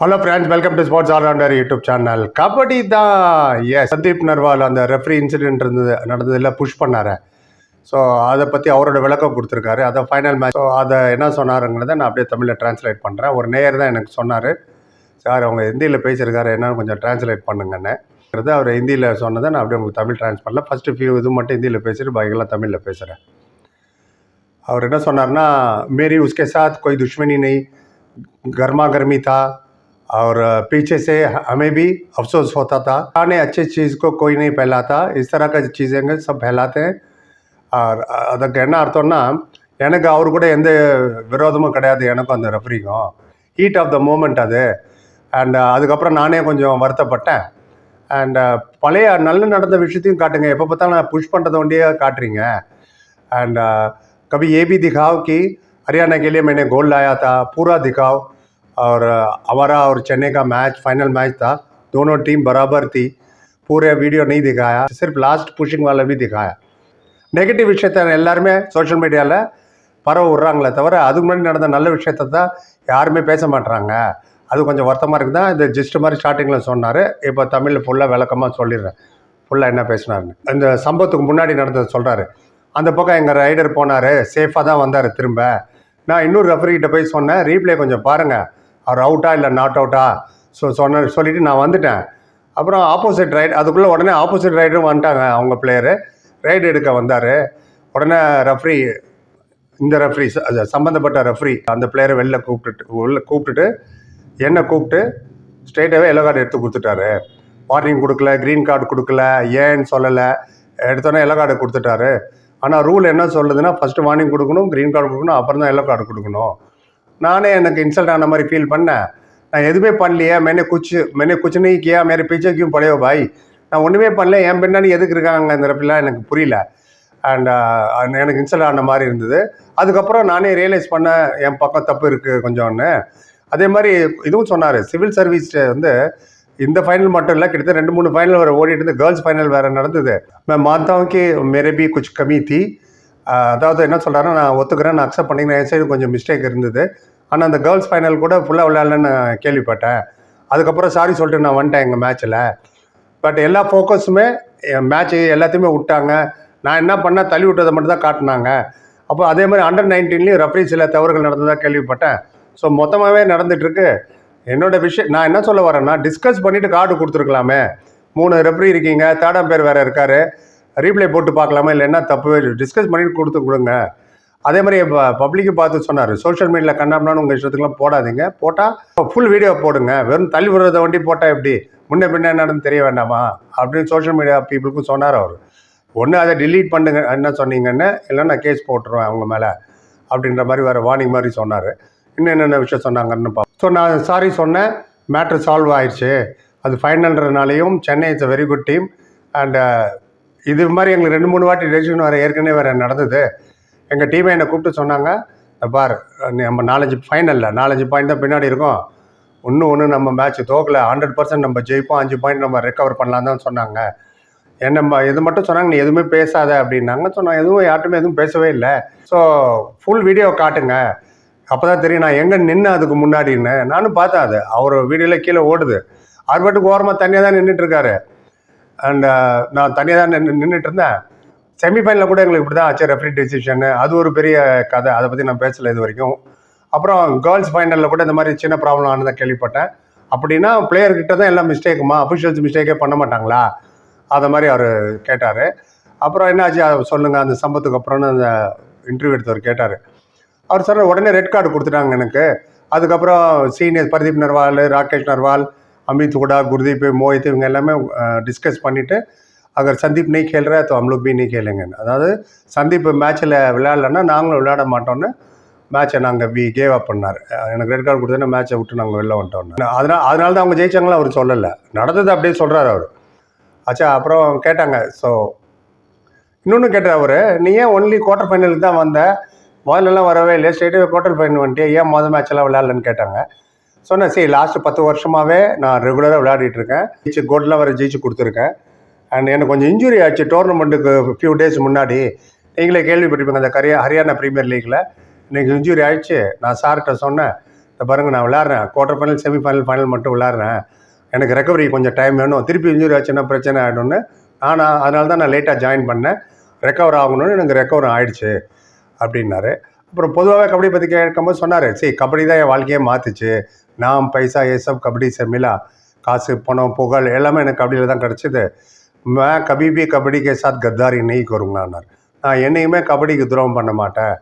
Hello friends welcome to sports all rounder YouTube channel kabaddi தான். Yes Sandeep Narwal அந்த referee incident இருந்தது நடந்ததில் push பண்ணார். So அதை பற்றி அவரோட விளக்கம் கொடுத்துருக்காரு. அதை ஃபைனல் மேட்ச் ஸோ அதை என்ன சொன்னாருங்கிறத நான் அப்படியே தமிழில் டிரான்ஸ்லேட் பண்ணுறேன் ஒரு நேயர் தான் எனக்கு சொன்னார். சார் அவங்க ஹிந்தியில் பேசியிருக்காரு. என்னன்னு கொஞ்சம் டிரான்ஸ்லேட் பண்ணுங்கன்னு. அவர் ஹிந்தியில் சொன்னதை நான் அப்படியே உங்களுக்கு தமிழ் ட்ரான்ஸ் பண்ணல. ஃபஸ்ட்டு ஃபியூ இது மட்டும் ஹிந்தியில் பேசிட்டு பாக்கியெல்லாம் தமிழில் பேசுகிறேன் அவர் என்ன சொன்னார்னா மேரி உஸ்கே சாத் கொய் துஷ்மணி நெய் கர்மா கர்மி தா और पीछे से हमें भी अफसोस होता था ने अच्छी चीज़ को कोई नहीं फैलाता इस तरह का चीज़ें सब फैलाते हैं और அதுக்கு என்ன அர்த்தம்னா எனக்கு அவர் கூட எந்த விரோதமும் கிடையாது எனக்கும் அந்த ரெஃப்ரிக்கும் ஹீட் ஆஃப் த மூமெண்ட் அது அண்ட் அதுக்கப்புறம் நானே கொஞ்சம் வருத்தப்பட்டேன் அண்ட் பழைய நல்ல நடந்த விஷயத்தையும் காட்டுங்க எப்போ பார்த்தாலும் நான் புஷ் பண்ணுறத ஒண்டியே காட்டுறீங்க एंड कभी ये भी दिखाओ कि हरियाणा के लिए मैंने गोल लाया था पूरा दिखाओ और uh, हमारा और चेन्नई का मैच फाइनल मैच था दोनों टीम बराबर थी पूरे वीडियो नहीं दिखाया सिर्फ लास्ट पुशिंग वाला भी दिखाया நெகட்டிவ் விஷயத்த எல்லாருமே சோஷியல் மீடியாவில் பரவ விட்றாங்களே தவிர அதுக்கு முன்னாடி நடந்த நல்ல விஷயத்த தான் யாருமே பேச மாட்றாங்க அது கொஞ்சம் வருத்தமாக இருக்குது தான் இந்த ஜிஸ்ட் மாதிரி ஸ்டார்டிங்கில் சொன்னார் இப்போ தமிழில் ஃபுல்லாக விளக்கமாக சொல்லிடுறேன் ஃபுல்லாக என்ன பேசினாருன்னு இந்த சம்பவத்துக்கு முன்னாடி நடந்தது சொல்கிறாரு அந்த பக்கம் எங்கள் ரைடர் போனார் சேஃபாக தான் வந்தார் திரும்ப நான் இன்னொரு ரெஃபரிகிட்ட போய் சொன்னேன் ரீப்ளே கொஞ்சம் பாருங்கள் அவர் அவுட்டா இல்லை நாட் அவுட்டா ஸோ சொன்ன சொல்லிவிட்டு நான் வந்துட்டேன். அப்புறம் ஆப்போசிட் ரைட் அதுக்குள்ளே உடனே ஆப்போசிட் ரைடரும் வந்துட்டாங்க அவங்க பிளேயரு ரைடு எடுக்க வந்தார். உடனே ரெஃப்ரி இந்த ரெஃப்ரி அது சம்மந்தப்பட்ட ரெஃப்ரி அந்த பிளேயரை வெளில கூப்பிட்டுட்டு உள்ள கூப்பிட்டுட்டு என்னை கூப்பிட்டு ஸ்ட்ரெயிட்டாகவே எல்லோ கார்டு எடுத்து கொடுத்துட்டாரு. வார்னிங் கொடுக்கல க்ரீன் கார்டு கொடுக்கல ஏன்னு சொல்லலை. எடுத்தோன்னே எல்லோ கார்டு கொடுத்துட்டாரு. ஆனால் ரூல் என்ன சொல்லுதுன்னா ஃபஸ்ட்டு வார்னிங் கொடுக்கணும் க்ரீன் கார்டு கொடுக்கணும் அப்புறம் தான் எல்லோ கார்டு கொடுக்கணும். நானே எனக்கு இன்சல்ட் ஆன மாதிரி ஃபீல் பண்ணேன். நான் எதுவுமே பண்ணலையே மெனே குச்சு மெனே குச்சு நீ கியா மேரே பீச்சே கியூ பாய். நான் ஒன்றுமே பண்ணல என் பின்னாடி எதுக்கு இருக்காங்க இந்த அப்படிலாம் எனக்கு புரியல. அண்ட் எனக்கு இன்சல்ட் ஆன மாதிரி இருந்தது. அதுக்கப்புறம் நானே ரியலைஸ் பண்ண என் பக்கம் தப்பு இருக்குது கொஞ்சம்னு அதே மாதிரி இதுவும் சொன்னார் சிவில் சர்வீஸ் வந்து இந்த ஃபைனல் மட்டும் இல்லை கிட்டத்தட்ட ரெண்டு மூணு ஃபைனல் வேறு ஓடிட்டு இருந்து கேர்ள்ஸ் ஃபைனல் வேறு நடந்தது. மேம் மாத்தாவுக்கு மேரே பி குச் கமி தி அதாவது என்ன சொல்கிறாருன்னா நான் ஒத்துக்கிறேன் நான் அக்செப்ட் பண்ணிக்கிறேன் என் சைடு கொஞ்சம் மிஸ்டேக் இருந்தது. ஆனால் அந்த கேர்ள்ஸ் ஃபைனல் கூட ஃபுல்லாக விளையாடலன்னு கேள்விப்பட்டேன். அதுக்கப்புறம் சாரி சொல்லிட்டு நான் வந்துட்டேன் எங்கள் மேட்ச்சில் பட் எல்லா ஃபோக்கஸுமே என் மேட்ச்சு எல்லாத்தையுமே விட்டாங்க. நான் என்ன பண்ணேன் தள்ளி விட்டதை மட்டும் தான் காட்டினாங்க. அப்போ அதே மாதிரி அண்டர் நைன்டீன்லேயும் ரெஃப்ரி சில தவறுகள் நடந்ததாக கேள்விப்பட்டேன். ஸோ மொத்தமாகவே நடந்துகிட்ருக்கு என்னோடய விஷயம் நான் என்ன சொல்ல வரேன்னா டிஸ்கஸ் பண்ணிவிட்டு கார்டு கொடுத்துருக்கலாமே. மூணு ரெஃப்ரி இருக்கீங்க தேர்டாம் பேர் வேறு இருக்கார். ரீப்ளே போட்டு பார்க்கலாமா இல்லை என்ன தப்பு டிஸ்கஸ் பண்ணி கொடுத்து கொடுங்க. அதே மாதிரி பப்ளிக்கு பார்த்து சொன்னார். சோஷியல் மீடியாவில் கண்டாம்னான்னு உங்கள் இஷ்டத்துக்குலாம் போடாதீங்க. போட்டால் ஃபுல் வீடியோ போடுங்க. வெறும் தள்ளி விடுறத வண்டி போட்டால் எப்படி? முன்ன பின்ன என்னன்னு தெரிய வேண்டாமா? அப்படின்னு சோஷியல் மீடியா பீப்புளுக்கும் சொன்னார் அவர். ஒன்று அதை டிலீட் பண்ணுங்க. என்ன சொன்னீங்கன்னு? இல்லைன்னா நான் கேஸ் போட்டுருவேன் அவங்க மேலே. அப்படின்ற மாதிரி வேறு வார்னிங் மாதிரி சொன்னார். இன்னும் என்னென்ன விஷயம் சொன்னாங்கன்னு பார்ப்போம் ஸோ நான் சாரி சொன்னேன். மேட்ரு சால்வ் ஆயிடுச்சு. அது ஃபைனல்ன்றனாலையும் Chennai it's a very good team and இது மாதிரி எங்களுக்கு ரெண்டு மூணு வாட்டி டெசிஷன் வேறு ஏற்கனவே வேறு நடந்தது. எங்கள் டீமை என்னை கூப்பிட்டு சொன்னாங்க பார் நம்ம நாலஞ்சு ஃபைனலில் நாலஞ்சு பாயிண்ட் தான் பின்னாடி இருக்கோம். இன்னும் ஒன்று நம்ம மேட்ச் தோக்கலை ஹண்ட்ரட் பர்சன்ட் நம்ம ஜெயிப்போம் அஞ்சு பாயிண்ட் நம்ம ரெக்கவர் பண்ணலாம் தான் சொன்னாங்க. என்ன இது மட்டும் சொன்னாங்க நீ எதுவுமே பேசாத அப்படின்னாங்க. சொன்னாங்க எதுவும் யார்ட்டுமே எதுவும் பேசவே இல்லை. ஸோ ஃபுல் வீடியோ காட்டுங்க. அப்போ தான் தெரியும் நான் எங்கே நின்று அதுக்கு முன்னாடின்னு. நானும் பார்த்தேன் அது. அவர் வீடியோவில் கீழே ஓடுது. அவர் பாட்டுக்கு ஓரமாக தனியாக தான் நின்றுட்டுருக்காரு அண்ட் uh, நான் தனியாக தான் நின்று நின்றுட்டு இருந்தேன் செமிஃபைனலில் கூட எங்களுக்கு இப்படி தான் ஆச்சு ரெஃப்ரி டெசிஷனு அது ஒரு பெரிய கதை. அதை பற்றி நான் பேசலை இது வரைக்கும். அப்புறம் கேர்ள்ஸ் ஃபைனலில் கூட இந்த மாதிரி சின்ன ப்ராப்ளம் ஆனதான் கேள்விப்பட்டேன். அப்படின்னா பிளேயர்கிட்ட தான் எல்லாம் மிஸ்டேக்குமா அஃபிஷியல்ஸ் மிஸ்டேக்கே பண்ண மாட்டாங்களா? அதை மாதிரி அவர் கேட்டார். அப்புறம் என்னாச்சு? அதை சொல்லுங்கள் அந்த சம்பவத்துக்கு அப்புறம்னு அந்த இன்டர்வியூ எடுத்தவர் கேட்டார். அவர் சொன்னார் உடனே ரெட் கார்டு கொடுத்துட்டாங்க எனக்கு. அதுக்கப்புறம் சீனியர் பிரதீப் நர்வால் ராகேஷ் நர்வால் அமித் हुडा गुरदीप मोहित இவங்க எல்லாமே டிஸ்கஸ் பண்ணிவிட்டு அகர் சந்தீப் நீ खेल रहा है तो हम लोग भी नहीं खेलेंगे அதாவது சந்தீப் மேட்ச்சில் விளையாடலன்னா நாங்களும் விளையாட மாட்டோம்னு மேட்சை நாங்கள் வி கேவ் அப் பண்ணார் அஹ் எனக்கு ரெட் கார்டு கொடுத்தோன்னா மேட்சை விட்டு நாங்கள் வெளில வந்துட்டோம் அதனால் அதனால தான் அவங்க ஜெயிச்சாங்களும் அவர் சொல்லலை நடந்தது அப்படியே சொல்கிறார் அவர் ஆச்சா அப்புறம் கேட்டாங்க ஸோ இன்னொன்று கேட்டார் அவர் நீ ஏன் ஒன்லி குவார்ட்டர் ஃபைனலுக்கு தான் வந்த முதல்லலாம் வரவே இல்லை ஸ்ட்ரெயிட்டாக குவார்ட்டர் ஃபைனல் வந்துட்டு ஏன் மொதல் மேட்செல்லாம் விளையாடலன்னு கேட்டாங்க சொன்னேன் சரி லாஸ்ட்டு பத்து வருஷமாகவே நான் ரெகுலராக விளையாடிட்டு இருக்கேன். ஜெயிச்சு கோல்டெலாம் வர ஜெயிச்சு கொடுத்துருக்கேன். அண்ட் எனக்கு கொஞ்சம் இன்ஜுரி ஆச்சு டோர்னமெண்ட்டுக்கு ஃபியூ டேஸ் முன்னாடி. நீங்களே கேள்விப்பட்டிருப்பீங்க அந்த கரியா ஹரியானா ப்ரீமியர் லீக்கில் எனக்கு இன்ஜுரி ஆயிடுச்சு. நான் சார்கிட்ட சொன்னேன் இந்த பாருங்க நான் விளாட்றேன் quarter final semi final final மட்டும் விளாட்றேன் எனக்கு ரெக்கவரி கொஞ்சம் டைம் வேணும். திருப்பி இன்ஜுரி ஆச்சுன்னா பிரச்சனை ஆகிடும்னு நான் அதனால தான் நான் லேட்டாக ஜாயின் பண்ணேன். ரெக்கவர் ஆகணும்னு எனக்கு ரெக்கவர் ஆயிடுச்சு அப்படின்னாரு. அப்புறம் பொதுவாகவே கபடி பற்றி கேட்கும்போது சொன்னார் சரி கபடி தான் என் வாழ்க்கையே மாற்றுச்சு நாம் பைசா ஏசப் கபடி செமிலா காசு பணம் புகழ் எல்லாமே எனக்கு கபடியில் தான் கிடச்சிது. மே கபிபி கபடி கே சாத் கத்தாரி நெய் கருங்கன்னார் நான் என்னையுமே கபடிக்கு துரோகம் பண்ண மாட்டேன்.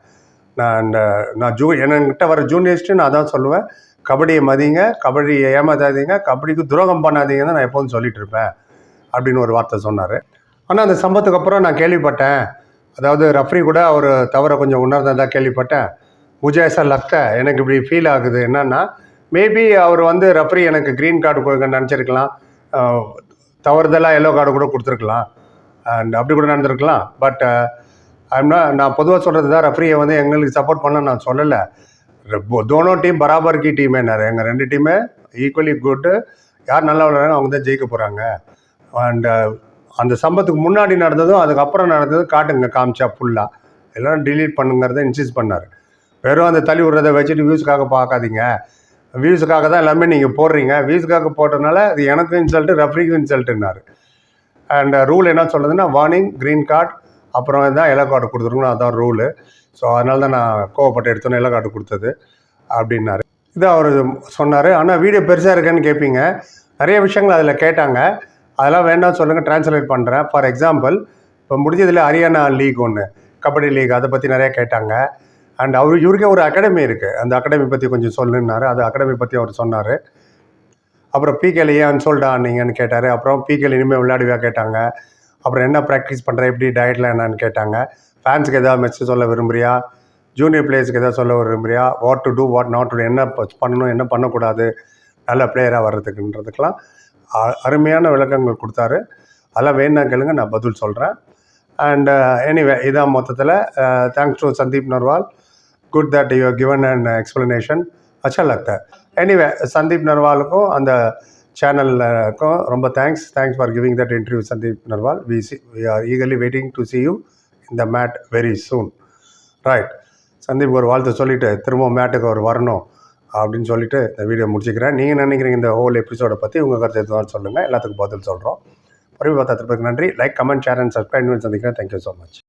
நான் இந்த நான் ஜூ என்கிட்ட வர ஜூனியர்ஸ்ட்டு நான் அதான் சொல்லுவேன். கபடியை மதிங்க கபடியை ஏமாத்தாதீங்க கபடிக்கு துரோகம் பண்ணாதீங்கன்னு நான் எப்போதும் சொல்லிகிட்டு இருப்பேன் அப்படின்னு ஒரு வார்த்தை சொன்னார். ஆனால் அந்த சம்பவத்துக்கு அப்புறம் நான் கேள்விப்பட்டேன். அதாவது ரஃப்ரி கூட அவர் தவறை கொஞ்சம் உணர்ந்ததாக கேள்விப்பட்டேன். புஜேசா லத்த எனக்கு இப்படி ஃபீல் ஆகுது. என்னென்னா மேபி அவர் வந்து ரெஃப்ரி எனக்கு க்ரீன் கார்டு கொடுக்க நினச்சிருக்கலாம். தவறுதலாக எல்லோ கார்டு கூட கொடுத்துருக்கலாம். அண்ட் அப்படி கூட நடந்திருக்கலாம். பட் ஐம்னா நான் பொதுவாக சொல்கிறது தான் ரெஃப்ரியை வந்து எங்களுக்கு சப்போர்ட் பண்ண நான் சொல்லலை. தோனோ டீம் பராபர் கி டீமே எங்கள் ரெண்டு டீமே ஈக்குவலி குட்டு யார் நல்லா விளையாடுறாங்க அவங்க தான் ஜெயிக்க போகிறாங்க அண்ட் அந்த சம்பத்துக்கு முன்னாடி நடந்ததும் அதுக்கப்புறம் நடந்ததும் காட்டுங்க காமிச்சா ஃபுல்லாக எல்லாம் டிலீட் பண்ணுங்கிறத இன்சிஸ்ட் பண்ணார். வெறும் அந்த தள்ளி விடுறதை வச்சுட்டு வியூஸ்க்காக பார்க்காதீங்க. வியூஸுக்காக தான் எல்லாமே நீங்கள் போடுறீங்க. வியூஸுக்காக போட்டதுனால அது எனக்கும் இன்சல்ட்டு ரெஃப்ரிக்கும் இன்சல்ட்டுன்னாரு அண்ட் ரூல் என்ன சொல்லுதுன்னா வார்னிங் க்ரீன் கார்டு அப்புறம் தான் எல்லோ கார்டு கொடுத்துருக்கணும். அதான் ரூலு ஸோ அதனால தான் நான் கோவப்பட்டு எடுத்தோன்னே எல்லோ கார்டு கொடுத்தது அப்படின்னாரு. இது அவர் சொன்னார். ஆனால் வீடியோ பெருசாக இருக்கேன்னு கேட்பீங்க நிறைய விஷயங்கள் அதில் கேட்டாங்க. அதெல்லாம் வேண்டாம் சொல்லுங்கள் ட்ரான்ஸ்லேட் பண்ணுறேன் ஃபார் எக்ஸாம்பிள் இப்போ முடிஞ்சதில் ஹரியானா லீக் ஒன்று கபடி லீக் அதை பற்றி நிறையா கேட்டாங்க. அண்ட் அவர் இவருக்கே ஒரு அகாடமி இருக்குது அந்த அகாடமி பற்றி கொஞ்சம் சொல்லுன்னாரு. அது அகாடமி பற்றி அவர் சொன்னார். அப்புறம் பிகேல ஏன் அன்சோல்ட் ஆனீங்கன்னு கேட்டார். அப்புறம் பிகேல இனிமேல் விளையாடுவியா கேட்டாங்க. அப்புறம் என்ன ப்ராக்டிஸ் பண்ணுற எப்படி டயட்டில் என்னன்னு கேட்டாங்க. ஃபேன்ஸுக்கு எதாவது மெசேஜ் சொல்ல விரும்புறியா? ஜூனியர் பிளேயர்ஸ்க்கு எதாவது சொல்ல விரும்புறியா? What to do what not to என்ன பண்ணணும் என்ன பண்ணக்கூடாது? நல்ல பிளேயராக வர்றதுக்குன்றதுக்கெலாம் அ- அருமையான விளக்கங்கள் கொடுத்தாரு. அதெல்லாம் வேணா கேளுங்க நான் பதில் சொல்கிறேன் அண்ட் எனிவே uh, இதான் மொத்தத்தில் thanks to Sandeep Narwal good that you given and explanation அச்சா லக்தா எனிவே சந்தீப் நர்வாலுக்கும் அந்த சேனலுக்கும் ரொம்ப thanks thanks for giving that interview Sandeep Narwal we see we are eagerly waiting to see you இந்த mat very soon right Sandeep ஒரு வாழ்த்து சொல்லிவிட்டு திரும்பவும் மேட்டுக்கு அவர் வரணும் அப்படின்னு சொல்லிட்டு இந்த வீடியோ முடிச்சுக்கிறேன். நீங்கள் நினைக்கிறீங்க இந்த ஹோல் எபிசோடை பற்றி உங்கள் கருத்து எதுவாக சொல்லுங்கள் எல்லாத்துக்கும் பதில் சொல்கிறோம் பரிவு பார்த்ததுக்கு நன்றி. Like comment share and subscribe சந்திக்கிறேன். Thank you so much